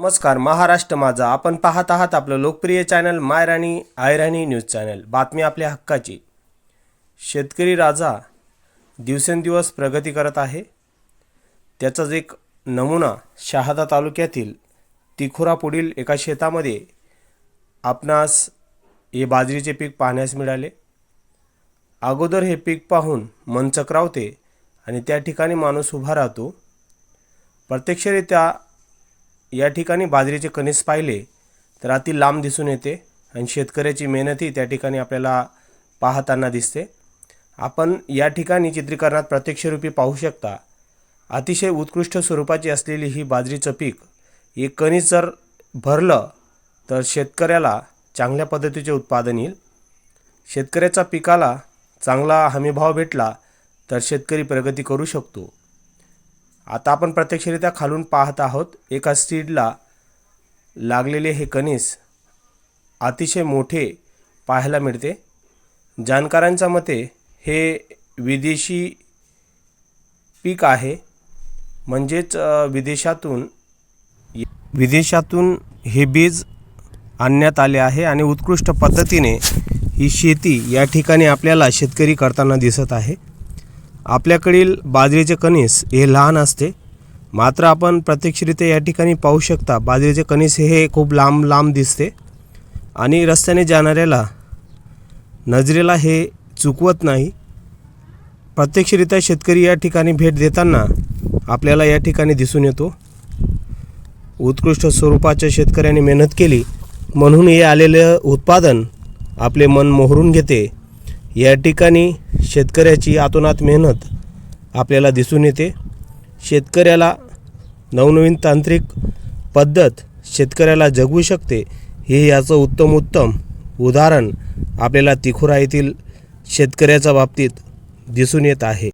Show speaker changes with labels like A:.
A: नमस्कार महाराष्ट्र माझा. आपण पाहत आहात आपलं लोकप्रिय channel Mayrani Ayrani news channel. बातमी आपल्या हक्काची. शेतकरी राजा दिवसेंदिवस प्रगती करत आहे. त्याचाच एक नमुना शहादा तालुक्यातील तिखुरा पुढील एका शेतामध्ये आपणास हे बाजरीचे पीक पाहण्यास मिळाले. अगोदर हे पीक पाहून मन चक्रावते आणि त्या ठिकाणी माणूस उभा राहतो. प्रत्यक्षरित्या या ठिकाणी बाजरीचे कणीस पाहिले तर अति लांब दिसून येते आणि शेतकऱ्याची मेहनतही त्या ठिकाणी आपल्याला पाहताना दिसते. आपण या ठिकाणी चित्रीकरणात प्रत्यक्षरूपी पाहू शकता अतिशय उत्कृष्ट स्वरूपाची असलेली ही बाजरीचं पीक. हे कणीस जर भरलं तर शेतकऱ्याला चांगल्या पद्धतीचे उत्पादन येईल. शेतकऱ्याचा पिकाला चांगला हमीभाव भेटला तर शेतकरी प्रगती करू शकतो. आता आपण प्रत्यक्षरित्या खालून पाहत आहोत एका सीडला लागलेले हे कणीस अतिशय मोठे पाहायला मिळते. जाणकारांच्या मते हे विदेशी पीक आहे. म्हणजेच विदेशातून विदेशातून हे बीज आणण्यात आले आहे आणि उत्कृष्ट पद्धतीने ही शेती या ठिकाणी आपल्याला शेतकरी करताना दिसत आहे. आपल्याकडील बाजरीचे कणीस हे लहान असते. मात्र आपण प्रत्यक्षरित्या या ठिकाणी पाहू शकता बाजरीचे कणीस हे खूप लांब लांब दिसते. आणि रस्त्याने जाणाऱ्याला नजरेला हे चुकवत नाही. प्रत्यक्षरित्या शेतकरी या ठिकाणी भेट देताना आपल्याला या ठिकाणी दिसून येतो. उत्कृष्ट स्वरूपाच्या शेतकऱ्याने मेहनत केली. म्हणून हे आलेलं उत्पादन आपले मन मोहरून घेते. या ठिकाणी शेतकऱ्याची आतोनात मेहनत आपल्याला दिसून येते. शेतकऱ्याला नवनवीन तांत्रिक पद्धत शेतकऱ्याला जगवू शकते हे याचं उत्तम उत्तम उदाहरण आपल्याला तिखुरा येथील शेतकऱ्याच्या बाबतीत दिसून येत आहे.